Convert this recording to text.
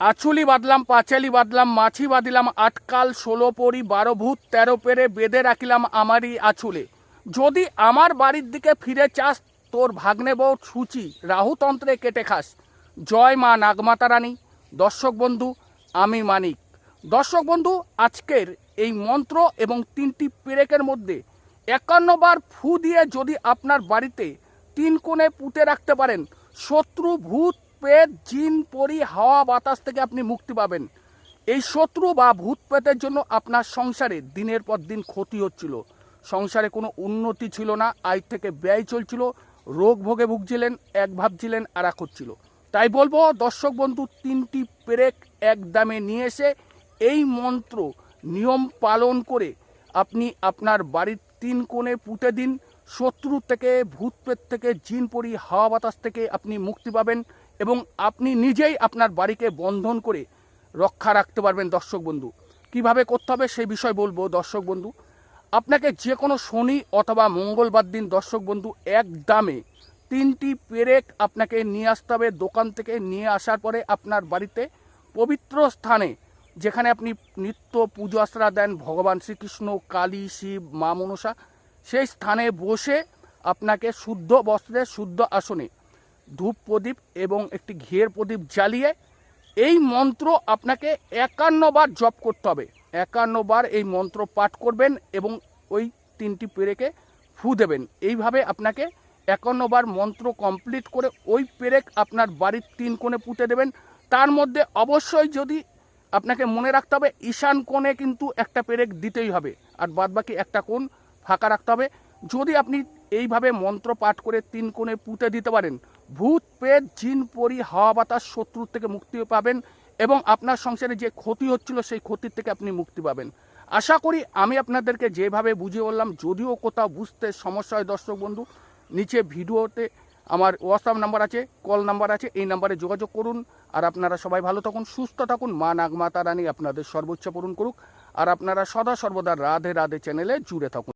আচুলি বাঁধলাম, পাঁচালি বাঁধলাম, মাছি বাঁধিলাম, আটকাল, ষোলো পরি, বারো ভূত, তেরো পেরে বেঁধে রাখিলাম আমারই আচুলে। যদি আমার বাড়ির দিকে ফিরে চাস, তোর ভাগ্নে বউ সূচি, রাহুতন্ত্রে কেটে খাস। জয় মা নাগমাতা রানী। দর্শক বন্ধু, আমি মানিক। দর্শক বন্ধু, আজকের এই মন্ত্র এবং তিনটি পেরেকের মধ্যে একান্নবার ফু দিয়ে যদি আপনার বাড়িতে তিন কোণে পুঁতে রাখতে পারেন, শত্রু, ভূত পেট জিন, পরি, হাওয়া, বাতাস থেকে আপনি মুক্তি পাবেন। এই শত্রু বা ভূত পেতের জন্য আপনার সংসারে দিনের পর দিন ক্ষতি হচ্ছিল। সংসারে কোনো উন্নতি ছিল না, আয় থেকে ব্যয় চলছিল, রোগ ভোগে ভুগছিলেন, এক ভাবছিলেন, আর এক হচ্ছিল। তাই বলব, দর্শক বন্ধু, তিনটি পেরেক এক দামে নিয়ে এসে এই মন্ত্র, নিয়ম পালন করে আপনি আপনার বাড়ির তিন কোণে পুঁতে দিন। শত্রু থেকে, ভূতপ্রেত থেকে, জিন, পরি, হাওয়া, বাতাস থেকে আপনি মুক্তি পাবেন। এবং আপনি নিজেই আপনার বাড়িকে বন্ধন করে রক্ষা রাখতে পারবেন দর্শক বন্ধু। কীভাবে করতে হবে সেই বিষয় বলব দর্শক বন্ধু। আপনাকে যে কোনো শনি অথবা মঙ্গলবার দিন দর্শক বন্ধু এক দামে তিনটি পেরেক আপনাকে নিয়ে আসতে হবে। দোকান থেকে নিয়ে আসার পরে আপনার বাড়িতে পবিত্র স্থানে যেখানে আপনি নিত্য পুজো আশ্রা দেন, ভগবান শ্রীকৃষ্ণ, কালী, শিব, মা মনসা, সেই স্থানে বসে আপনাকে শুদ্ধ বস্ত্রে, শুদ্ধ আসনে ধূপ প্রদীপ এবং একটি ঘিয়ের প্রদীপ জ্বালিয়ে এই মন্ত্র আপনাকে একান্নবার জপ করতে হবে। একান্নবার এই মন্ত্র পাঠ করবেন এবং ওই তিনটি পেরেকে ফু দেবেন। এইভাবে আপনাকে একান্নবার মন্ত্র কমপ্লিট করে ওই পেরেক আপনার বাড়ির তিন কোণে পুঁতে দেবেন। তার মধ্যে অবশ্যই যদি আপনাকে মনে রাখতে হবে, ঈশান কোণে কিন্তু একটা পেরেক দিতেই হবে। আর বাদবাকি একটা কোণ ফাঁকা রাখতে হবে। যদি আপনি এইভাবে মন্ত্র পাঠ করে তিন কোণে পুঁতে দিতে পারেন। ভূত, পেট, জিন, পরি, হাওয়া, বাতাস শত্রুর থেকে মুক্তি পাবেন এবং আপনার সংসারে যে ক্ষতি হচ্ছিল সেই ক্ষতির থেকে আপনি মুক্তি পাবেন। আশা করি আমি আপনাদেরকে যেভাবে বুঝিয়ে বললাম, যদিও কোথাও বুঝতে সমস্যা হয় দর্শক বন্ধু, নিচে ভিডিওতে আমার হোয়াটসঅ্যাপ নাম্বার আছে কল নাম্বার আছে, এই নাম্বারে যোগাযোগ করুন। আর আপনারা সবাই ভালো থাকুন, সুস্থ থাকুন। মা নাগমাতা রানী আপনাদের সর্বোচ্চ পূরণ করুক। আর আপনারা সদা সর্বদা রাধে রাধে চ্যানেলে জুড়ে থাকুন।